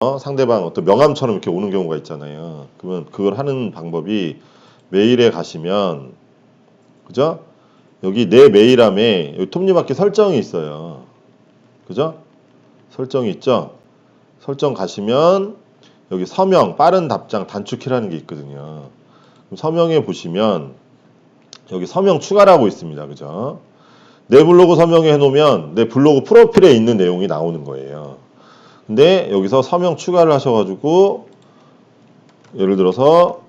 어, 상대방 어떤 명함처럼 이렇게 오는 경우가 있잖아요. 그러면 그걸 하는 방법이 메일에 가시면 그죠? 여기 내 메일함에 여기 톱니바퀴 설정이 있어요. 그죠? 설정이 있죠? 설정 가시면 여기 서명, 빠른 답장, 단축키라는 게 있거든요. 서명에 보시면 여기 서명 추가라고 있습니다. 그죠? 내 블로그 서명에 해놓으면 내 블로그 프로필에 있는 내용이 나오는 거예요. 근데 여기서 서명 추가를 하셔가지고 예를 들어서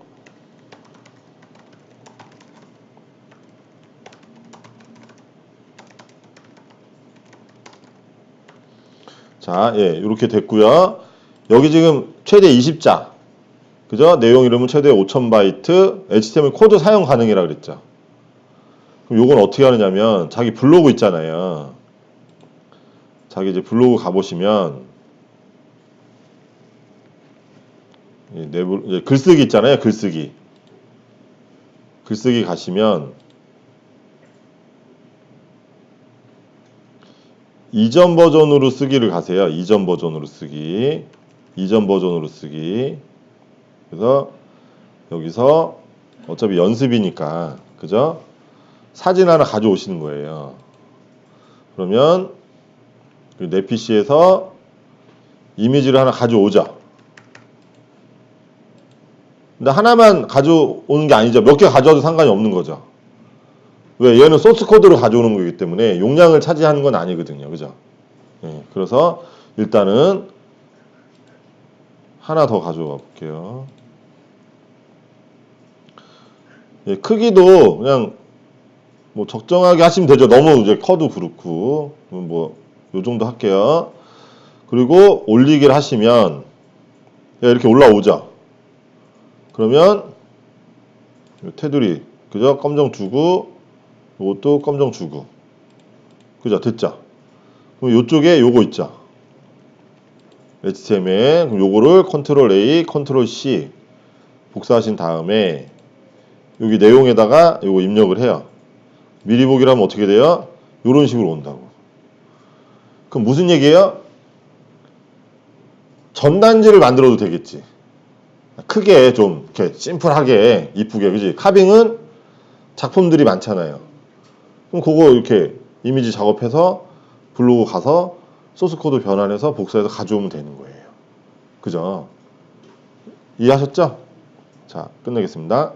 자, 예, 이렇게 됐고요. 여기 지금 최대 20자. 그죠? 내용 이름은 최대 5000바이트, HTML 코드 사용 가능이라 그랬죠. 그럼 요건 어떻게 하느냐면 자기 블로그 있잖아요. 자기 이제 블로그 가보시면 이 내부 이제 글쓰기 있잖아요. 글쓰기. 글쓰기 가시면 이전 버전으로 쓰기를 가세요. 이전 버전으로 쓰기. 이전 버전으로 쓰기. 그래서 여기서 어차피 연습이니까 그죠? 사진 하나 가져오시는 거예요. 그러면 그내 PC에서 이미지를 하나 가져오자. 근데 하나만 가져오는 게 아니죠. 몇 개 가져와도 상관이 없는 거죠. 왜? 얘는 소스 코드로 가져오는 거기 때문에 용량을 차지하는 건 아니거든요. 그죠? 예, 그래서 일단은 하나 더 가져와 볼게요. 예, 크기도 그냥 뭐 적정하게 하시면 되죠. 너무 이제 커도 그렇고 뭐 요 정도 할게요. 그리고 올리기를 하시면 예, 이렇게 올라오죠. 그러면 요 테두리 그죠? 검정 주고 요것도 검정 주고 그죠? 됐죠? 그럼 요쪽에 요거 있죠. HTML 그럼 요거를 컨트롤 A, 컨트롤 C 복사하신 다음에 여기 내용에다가 요거 입력을 해요. 미리 보기라면 어떻게 돼요? 요런 식으로 온다고. 그럼 무슨 얘기예요? 전단지를 만들어도 되겠지. 크게 좀 이렇게 심플하게 이쁘게 그지? 카빙은 작품들이 많잖아요. 그럼 그거 이렇게 이미지 작업해서 블로그 가서 소스 코드 변환해서 복사해서 가져오면 되는 거예요. 그죠? 이해하셨죠? 자, 끝내겠습니다.